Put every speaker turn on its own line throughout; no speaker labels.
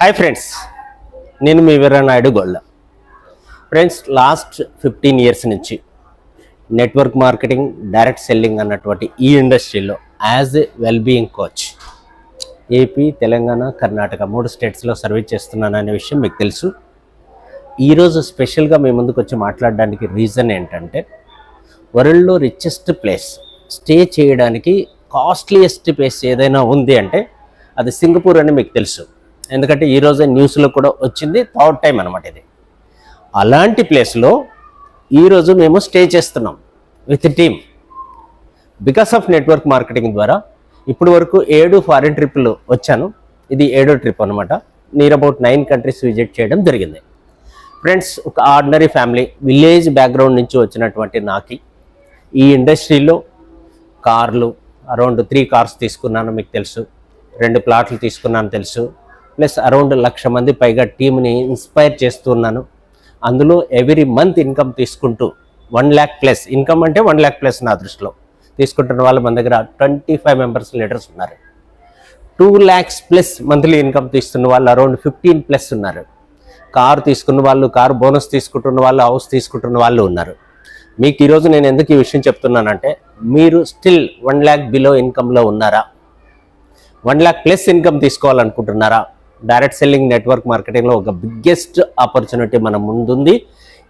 Hi friends నేను మీ Veeranaidu Golla. Friends last fifteen years నుంచి network marketing direct selling అన్నటువంటి ఈ ఇండస్ట్రీలో as a wellbeing coach AP Telangana Karnataka మూడు స్టేట్స్లో సర్వీస్ చేస్తున్నాను అనే విషయం మీకు తెలుసు. ఈరోజు స్పెషల్గా మీ ముందుకు వచ్చి మాట్లాడడానికి రీజన్ ఏంటంటే వరల్డ్లో రిచెస్ట్ ప్లేస్ స్టే చేయడానికి కాస్ట్లీయెస్ట్ ప్లేస్ ఏదైనా ఉంది అంటే అది సింగపూర్ అని మీకు తెలుసు. ఎందుకంటే ఈరోజే న్యూస్లో కూడా వచ్చింది థర్డ్ టైం అనమాట ఇది. అలాంటి ప్లేస్లో ఈరోజు మేము స్టే చేస్తున్నాం with team because of network marketing ద్వారా ఇప్పుడు వరకు ఏడు ఫారిన్ ట్రిప్లు వచ్చాను. ఇది ఏడో ట్రిప్ అనమాట near about nine countries visit చేయడం జరిగింది. ఫ్రెండ్స్ ఒక ఆర్డినరీ ఫ్యామిలీ విలేజ్ బ్యాక్గ్రౌండ్ నుంచి వచ్చినటువంటి నాకి ఈ ఇండస్ట్రీలో కార్లు అరౌండ్ త్రీ కార్స్ తీసుకున్నాను మీకు తెలుసు. రెండు ప్లాట్లు తీసుకున్నాను తెలుసు. ప్లస్ అరౌండ్ లక్ష మంది పైగా టీంని ఇన్స్పైర్ చేస్తున్నాను. అందులో ఎవ్రీ మంత్ ఇన్కమ్ తీసుకుంటూ వన్ ల్యాక్ ప్లస్ ఇన్కమ్ అంటే వన్ ల్యాక్ ప్లస్ నా దృష్టిలో. తీసుకుంటున్న వాళ్ళు మన దగ్గర ట్వంటీ ఫైవ్ మెంబర్స్ లీడర్స్ ఉన్నారు. Two lakhs plus monthly income తీస్తున్న వాళ్ళు అరౌండ్ ఫిఫ్టీన్ ప్లస్ ఉన్నారు. కారు తీసుకున్న వాళ్ళు కారు బోనస్ తీసుకుంటున్న వాళ్ళు హౌస్ తీసుకుంటున్న వాళ్ళు ఉన్నారు. మీకు ఈరోజు నేను ఎందుకు ఈ విషయం చెప్తున్నానంటే మీరు స్టిల్ వన్ ల్యాక్ బిలో ఇన్కంలో ఉన్నారా? వన్ ల్యాక్ ప్లస్ ఇన్కమ్ తీసుకోవాలనుకుంటున్నారా? డైరెక్ట్ సెల్లింగ్ నెట్వర్క్ మార్కెటింగ్లో ఒక బిగ్గెస్ట్ ఆపర్చునిటీ మన ముందుంది.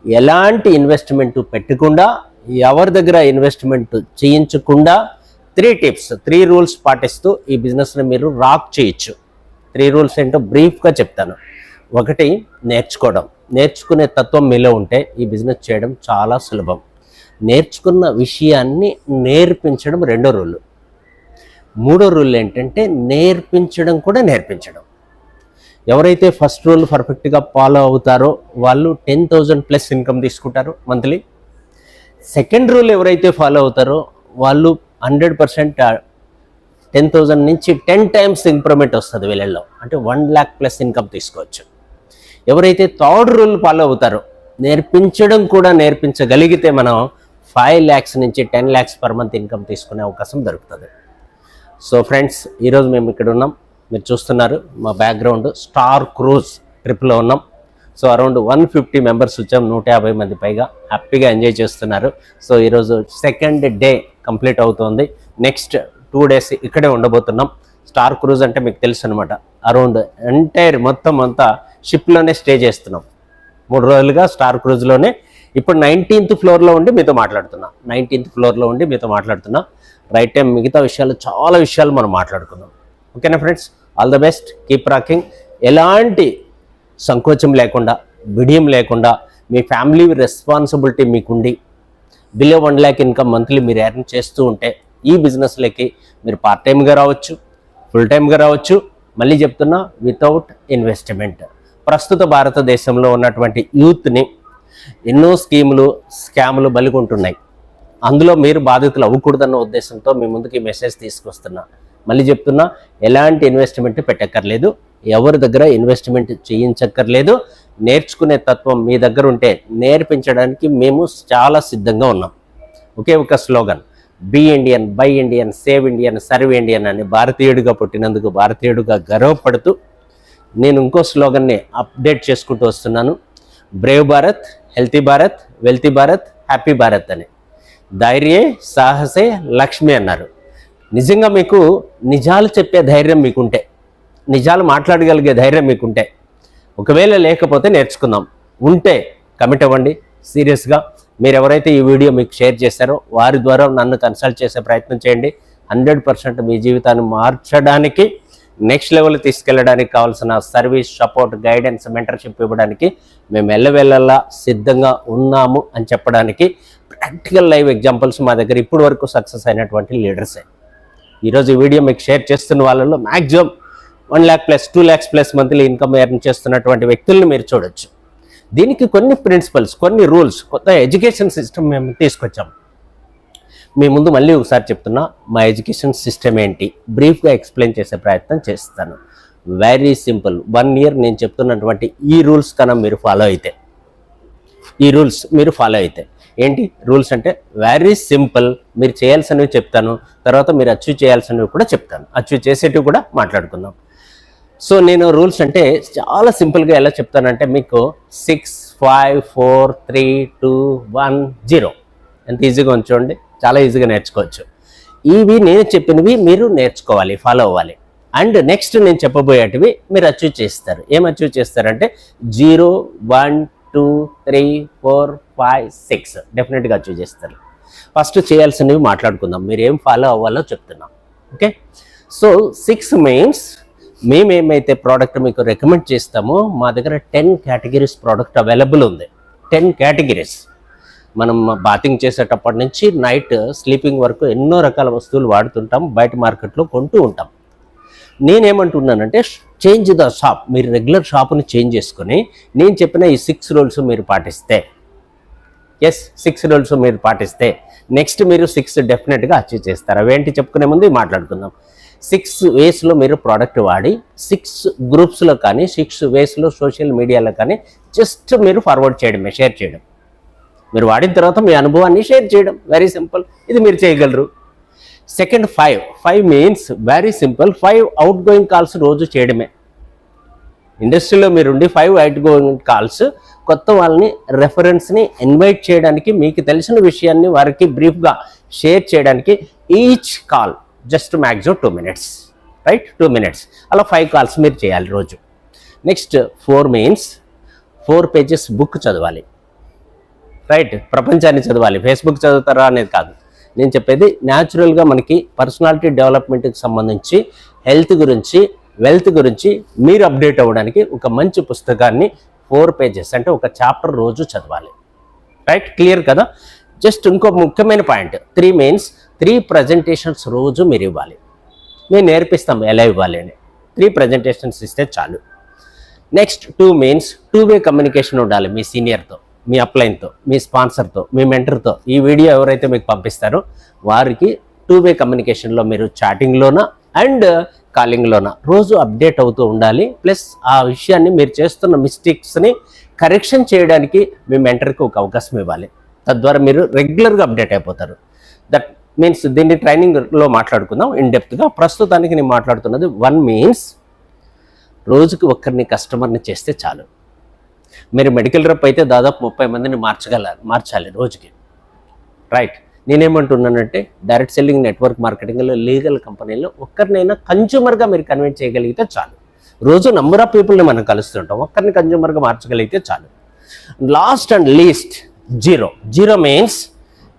ఎలాంటి ఇన్వెస్ట్మెంట్ పెట్టకుండా ఎవరి దగ్గర ఇన్వెస్ట్మెంట్ చేయించకుండా త్రీ టిప్స్ త్రీ రూల్స్ పాటిస్తూ ఈ బిజినెస్ని మీరు రాక్ చేయొచ్చు. త్రీ రూల్స్ ఏంటో బ్రీఫ్గా చెప్తాను. ఒకటి నేర్చుకోవడం. నేర్చుకునే తత్వం మీలో ఉంటే ఈ బిజినెస్ చేయడం చాలా సులభం. నేర్చుకున్న విషయాన్ని నేర్పించడం రెండో రూల్. మూడో రూల్ ఏంటంటే నేర్పించడం కూడా నేర్పించడం. ఎవరైతే ఫస్ట్ రూల్ పర్ఫెక్ట్గా ఫాలో అవుతారో వాళ్ళు టెన్ థౌజండ్ ప్లస్ ఇన్కమ్ తీసుకుంటారు మంత్లీ సెకండ్ రూల్ ఎవరైతే ఫాలో అవుతారో వాళ్ళు హండ్రెడ్ పర్సెంట్ టెన్ థౌజండ్ నుంచి టెన్ టైమ్స్ ఇంప్రూవ్మెంట్ వస్తుంది వీళ్ళల్లో. అంటే వన్ ల్యాక్ ప్లస్ ఇన్కమ్ తీసుకోవచ్చు. ఎవరైతే థర్డ్ రూల్ ఫాలో అవుతారో నేర్పించడం కూడా నేర్పించగలిగితే మనం ఫైవ్ ల్యాక్స్ నుంచి ten lakhs per month income తీసుకునే అవకాశం దొరుకుతుంది. సో ఫ్రెండ్స్ ఈరోజు మేము ఇక్కడ ఉన్నాం మీరు చూస్తున్నారు మా బ్యాక్గ్రౌండ్ స్టార్ క్రూజ్ ట్రిప్లో ఉన్నాం. So around one fifty members వచ్చాం నూట యాభై మంది పైగా. హ్యాపీగా ఎంజాయ్ చేస్తున్నారు. సో ఈరోజు సెకండ్ డే కంప్లీట్ అవుతుంది. నెక్స్ట్ టూ డేస్ ఇక్కడే ఉండబోతున్నాం. స్టార్ క్రూజ్ అంటే మీకు తెలుసు అనమాట అరౌండ్ ఎంటైర్ మొత్తం అంతా షిప్లోనే స్టే చేస్తున్నాం. మూడు రోజులుగా స్టార్ క్రూజ్లోనే ఇప్పుడు నైన్టీన్త్ ఫ్లోర్లో ఉండి మీతో మాట్లాడుతున్నా. నైన్టీన్త్ ఫ్లోర్లో ఉండి మీతో మాట్లాడుతున్నా. రైట్ టైం మిగతా విషయాలు చాలా విషయాలు మనం మాట్లాడుకుందాం. ఓకేనా friends all the best keep rocking ఎలాంటి సంకోచం లేకుండా బిడియం లేకుండా మీ family responsibility మీకుండి below one lakh income monthly మీరు ఎర్న్ చేస్తూ ఉంటే ఈ బిజినెస్లోకి మీరు పార్ట్ టైంగా రావచ్చు ఫుల్ టైంగా రావచ్చు. మళ్ళీ చెప్తున్నా వితౌట్ ఇన్వెస్ట్మెంట్ ప్రస్తుత భారతదేశంలో ఉన్నటువంటి యూత్ని ఎన్నో స్కీములు స్కాములు బలిగొంటున్నాయి. అందులో మీరు బాధితులు అవ్వకూడదన్న ఉద్దేశంతో మీ ముందుకి మెసేజ్ తీసుకొస్తున్నా. మళ్ళీ చెప్తున్నా ఎలాంటి ఇన్వెస్ట్మెంట్ పెట్టక్కర్లేదు. ఎవరి దగ్గర ఇన్వెస్ట్మెంట్ చేయించక్కర్లేదు. నేర్చుకునే తత్వం మీ దగ్గర ఉంటే నేర్పించడానికి మేము చాలా సిద్ధంగా ఉన్నాం. ఒకే ఒక slogan be Indian buy Indian save Indian serve Indian అని భారతీయుడిగా పుట్టినందుకు భారతీయుడిగా గర్వపడుతూ నేను ఇంకో స్లోగన్ని అప్డేట్ చేసుకుంటూ వస్తున్నాను. Brave Bharat healthy Bharat wealthy Bharat happy Bharat అని. ధైర్యే సాహసే లక్ష్మి అన్నారు. నిజంగా మీకు నిజాలు చెప్పే ధైర్యం మీకుంటే నిజాలు మాట్లాడగలిగే ధైర్యం మీకుంటే ఒకవేళ లేకపోతే నేర్చుకుందాం. ఉంటే కమిట్ అవ్వండి. సీరియస్గా మీరు ఎవరైతే ఈ వీడియో మీకు షేర్ చేశారో వారి ద్వారా నన్ను కన్సల్ట్ చేసే ప్రయత్నం చేయండి. హండ్రెడ్ పర్సెంట్ మీ జీవితాన్ని మార్చడానికి నెక్స్ట్ లెవెల్ తీసుకెళ్ళడానికి కావాల్సిన సర్వీస్ సపోర్ట్ గైడెన్స్ మెంటర్షిప్ ఇవ్వడానికి మేము ఎల్లవెల్లలా సిద్ధంగా ఉన్నాము అని చెప్పడానికి ప్రాక్టికల్ లైవ్ ఎగ్జాంపుల్స్ మా దగ్గర ఇప్పటి వరకు సక్సెస్ అయినటువంటి లీడర్సే. ఈరోజు ఈ వీడియో మీకు షేర్ చేస్తున్న వాళ్ళలో maximum one lakh plus two lakhs plus monthly income earn చేస్తున్నటువంటి వ్యక్తుల్ని మీరు చూడొచ్చు. దీనికి కొన్ని ప్రిన్సిపల్స్ కొన్ని రూల్స్ కొత్త ఎడ్యుకేషన్ సిస్టమ్ మేము తీసుకొచ్చాం. మీ ముందు మళ్ళీ ఒకసారి చెప్తున్నా మా ఎడ్యుకేషన్ సిస్టమ్ ఏంటి? బ్రీఫ్గా ఎక్స్ప్లెయిన్ చేసే ప్రయత్నం చేస్తాను. వెరీ సింపుల్ వన్ ఇయర్ నేను చెప్తున్నటువంటి ఈ రూల్స్ కన్నా మీరు ఫాలో అయితే. ఈ రూల్స్ మీరు ఫాలో అయితే. ఏంటి? రూల్స్ అంటే వెరీ సింపుల్. మీరు చేయాల్సినవి చెప్తాను. తర్వాత మీరు అచీవ్ చేయాల్సినవి కూడా చెప్తాను. అచీవ్ చేసేటివి కూడా మాట్లాడుకుందాం. సో నేను రూల్స్ అంటే చాలా సింపుల్గా ఎలా చెప్తానంటే మీకు six five four three two one zero ఎంత ఈజీగా ఉంచండి? చాలా ఈజీగా నేర్చుకోవచ్చు. ఇవి నేను చెప్పినవి మీరు నేర్చుకోవాలి ఫాలో అవ్వాలి. అండ్ నెక్స్ట్ నేను చెప్పబోయేటివి మీరు అచీవ్ చేస్తారు. ఏం అచీవ్ చేస్తారంటే zero one two three four five six డెఫినెట్గా అచీవ్ చేస్తారు. ఫస్ట్ చేయాల్సినవి మాట్లాడుకుందాం. మీరు ఏం ఫాలో అవ్వాలో చెప్తున్నాం. ఓకే సో సిక్స్ మీన్స్ మేము ఏమైతే ప్రోడక్ట్ మీకు రికమెండ్ చేస్తామో మా దగ్గర టెన్ కేటగిరీస్ ప్రోడక్ట్ అవైలబుల్ ఉంది. టెన్ కేటగిరీస్ మనం బాతింగ్ చేసేటప్పటి నుంచి నైట్ స్లీపింగ్ వరకు ఎన్నో రకాల వస్తువులు వాడుతుంటాం. బయట మార్కెట్లో కొంటూ ఉంటాం. నేనేమంటున్నానంటే చేంజ్ ద షాప్ మీరు రెగ్యులర్ షాప్ని చేంజ్ చేసుకొని నేను చెప్పిన ఈ సిక్స్ రూల్స్ మీరు పాటిస్తే ఎస్ సిక్స్ రూల్స్ మీరు పాటిస్తే. నెక్స్ట్ మీరు సిక్స్ డెఫినెట్గా అచీవ్ చేస్తారు. అవేంటి చెప్పుకునే ముందు మాట్లాడుకుందాం. సిక్స్ వేస్లో మీరు ప్రోడక్ట్ వాడి సిక్స్ గ్రూప్స్లో కానీ సిక్స్ వేస్లో సోషల్ మీడియాలో కానీ జస్ట్ మీరు ఫార్వర్డ్ చేయడమే షేర్ చేయడం. మీరు వాడిన తర్వాత మీ అనుభవాన్ని షేర్ చేయడం. వెరీ సింపుల్ ఇది మీరు చేయగలరు. Second five five means very simple five outgoing calls రోజు చేయడమే. ఇండస్ట్రీలో మీరు ఉండి ఫైవ్ అవుట్ గోయింగ్ కాల్స్ కొత్త వాళ్ళని రెఫరెన్స్ని ఇన్వైట్ చేయడానికి మీకు తెలిసిన విషయాన్ని వారికి బ్రీఫ్గా షేర్ చేయడానికి each call just maximum two minutes right two minutes అలా ఫైవ్ కాల్స్ మీరు చేయాలి రోజు. Next four means four pages book చదవాలి. రైట్ ప్రపంచాన్ని చదవాలి. ఫేస్బుక్ చదువుతారా అనేది కాదు. నేను చెప్పేది న్యాచురల్గా మనకి పర్సనాలిటీ డెవలప్మెంట్కి సంబంధించి హెల్త్ గురించి వెల్త్ గురించి మీరు అప్డేట్ అవ్వడానికి ఒక మంచి పుస్తకాన్ని ఫోర్ పేజెస్ అంటే ఒక చాప్టర్ రోజు చదవాలి. రైట్? క్లియర్ కదా? జస్ట్ ఇంకో ముఖ్యమైన point. Three means three presentations రోజు మీరు ఇవ్వాలి. మేము నేర్పిస్తాం ఎలా ఇవ్వాలి అని. త్రీ ప్రజెంటేషన్స్ ఇస్తే చాలు. Next two means two way communication ఉండాలి మీ సీనియర్తో మీ అప్లైన్తో మీ స్పాన్సర్తో మీ మెంటర్తో. ఈ వీడియో ఎవరైతే మీకు పంపిస్తారో వారికి టూ వే కమ్యూనికేషన్లో మీరు చాటింగ్లోన? అండ్ కాలింగ్లోన. రోజు అప్డేట్ అవుతూ ఉండాలి. ప్లస్ ఆ విషయాన్ని మీరు చేస్తున్న మిస్టేక్స్ని కరెక్షన్ చేయడానికి మీ మెంటర్కి ఒక అవకాశం ఇవ్వాలి. తద్వారా మీరు రెగ్యులర్గా అప్డేట్ అయిపోతారు. దట్ మీన్స్ దీన్ని ట్రైనింగ్లో మాట్లాడుకుందాం. ఇన్ డెప్త్గా ప్రస్తుతానికి నేను మాట్లాడుతున్నది వన్ మీన్స్ రోజుకి ఒక్కరిని కస్టమర్ని చేస్తే చాలు. మీరు మెడికల్ రప్ అయితే దాదాపు ముప్పై మందిని మార్చగల మార్చాలి రోజుకి. రైట్. నేనేమంటున్నానంటే డైరెక్ట్ సెల్లింగ్ నెట్వర్క్ మార్కెటింగ్లో లీగల్ కంపెనీలో ఒక్కరినైనా కన్జ్యూమర్గా మీరు కన్వెంట్ చేయగలిగితే చాలు. రోజు నంబర్ ఆఫ్ పీపుల్ని మనం కలుస్తుంటాం. ఒక్కరిని కన్జ్యూమర్గా మార్చగలిగితే చాలు. Last and least zero zero means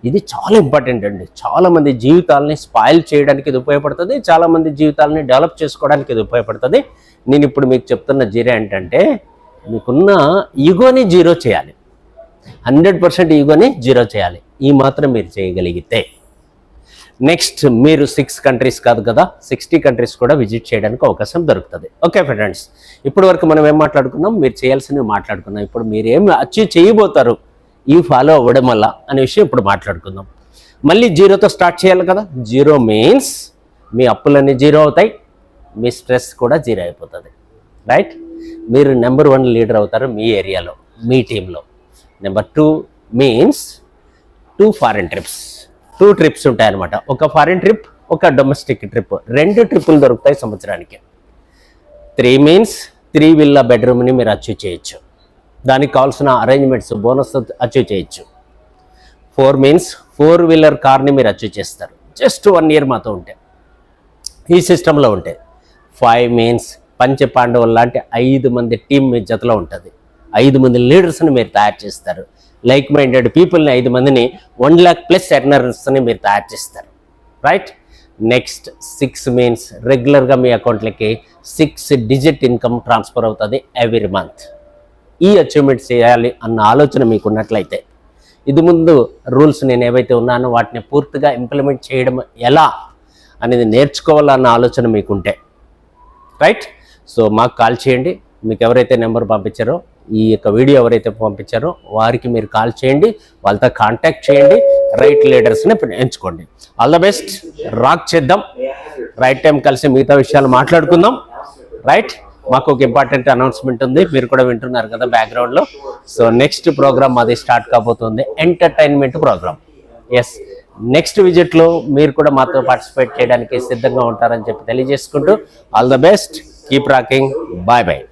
ఇది చాలా ఇంపార్టెంట్ అండి. చాలామంది జీవితాలని స్పాయిల్ చేయడానికి ఇది ఉపయోగపడుతుంది. చాలామంది జీవితాలని డెవలప్ చేసుకోవడానికి ఇది ఉపయోగపడుతుంది. నేను ఇప్పుడు మీకు చెప్తున్న జీరో ఏంటంటే మీకున్న ఈగోని జీరో చేయాలి. హండ్రెడ్ పర్సెంట్ ఈగోని జీరో చేయాలి. ఈ మాత్రం మీరు చేయగలిగితే. నెక్స్ట్ మీరు సిక్స్ కంట్రీస్ కాదు కదా సిక్స్టీ కంట్రీస్ కూడా విజిట్ చేయడానికి అవకాశం దొరుకుతుంది. ఓకే ఫ్రెండ్స్ ఇప్పటి వరకు మనం ఏం మాట్లాడుకున్నాం? మీరు చేయాల్సినవి మాట్లాడుకున్నాం. ఇప్పుడు మీరు ఏం అచీవ్ చేయబోతారు? ఈ ఫాలో అవ్వడం వల్ల అనే విషయం ఇప్పుడు మాట్లాడుకుందాం. మళ్ళీ జీరోతో స్టార్ట్ చేయాలి కదా? జీరో మీన్స్ మీ అప్పులన్నీ జీరో అవుతాయి మీ స్ట్రెస్ కూడా జీరో అయిపోతుంది. రైట్ మీరు నెంబర్ వన్ లీడర్ అవుతారు మీ ఏరియాలో మీ టీంలో number two means two foreign trips two trips ఉంటాయి అనమాట ఒక ఫారెన్ ట్రిప్ ఒక డొమెస్టిక్ ట్రిప్ రెండు ట్రిప్పులు దొరుకుతాయి సంవత్సరానికి. త్రీ మీన్స్ త్రీ విల్లా బెడ్రూమ్ని మీరు అచీవ్ చేయొచ్చు. దానికి కావాల్సిన అరేంజ్మెంట్స్ బోనస్ అచీవ్ చేయొచ్చు. ఫోర్ మీన్స్ ఫోర్ వీలర్ కార్ని మీరు అచీవ్ చేస్తారు. జస్ట్ వన్ ఇయర్ మాతో ఉంటే. ఈ సిస్టంలో ఉంటే. ఫైవ్ మీన్స్ పంచ పాండవులు లాంటి ఐదు మంది టీం మీ జతలో ఉంటుంది. ఐదు మంది లీడర్స్ని మీరు తయారు చేస్తారు. లైక్ మైండెడ్ పీపుల్ని ఐదు మందిని వన్ ల్యాక్ ప్లస్ ఎర్నర్స్ని మీరు తయారు చేస్తారు. రైట్? నెక్స్ట్ సిక్స్ మీన్స్ రెగ్యులర్గా మీ అకౌంట్లకి సిక్స్ డిజిట్ ఇన్కమ్ ట్రాన్స్ఫర్ అవుతుంది ఎవ్రీ మంత్. ఈ అచీవ్మెంట్ చేయాలి అన్న ఆలోచన మీకు ఉన్నట్లయితే ఇది ముందు రూల్స్ నేను ఏవైతే ఉన్నానో వాటిని పూర్తిగా ఇంప్లిమెంట్ చేయడం ఎలా అనేది నేర్చుకోవాలన్న ఆలోచన మీకుంటే. రైట్? సో మాకు కాల్ చేయండి. మీకు ఎవరైతే నెంబర్ పంపించారో ఈ యొక్క వీడియో ఎవరైతే పంపించారో వారికి మీరు కాల్ చేయండి వాళ్ళతో కాంటాక్ట్ చేయండి రైట్ లీడర్స్ని ఎంచుకోండి. ఆల్ ద బెస్ట్ రాక్ చేద్దాం. రైట్ టైం కలిసి మిగతా విషయాలు మాట్లాడుకుందాం. రైట్ మాకు ఒక ఇంపార్టెంట్ అనౌన్స్మెంట్ ఉంది. మీరు కూడా వింటున్నారు కదా బ్యాక్గ్రౌండ్లో సో నెక్స్ట్ ప్రోగ్రామ్ అది స్టార్ట్ కాబోతుంది. ఎంటర్టైన్మెంట్ ప్రోగ్రామ్ ఎస్ నెక్స్ట్ విజిట్లో మీరు కూడా మాతో పార్టిసిపేట్ చేయడానికి సిద్ధంగా ఉంటారని చెప్పి తెలియజేసుకుంటూ all the best keep rocking bye bye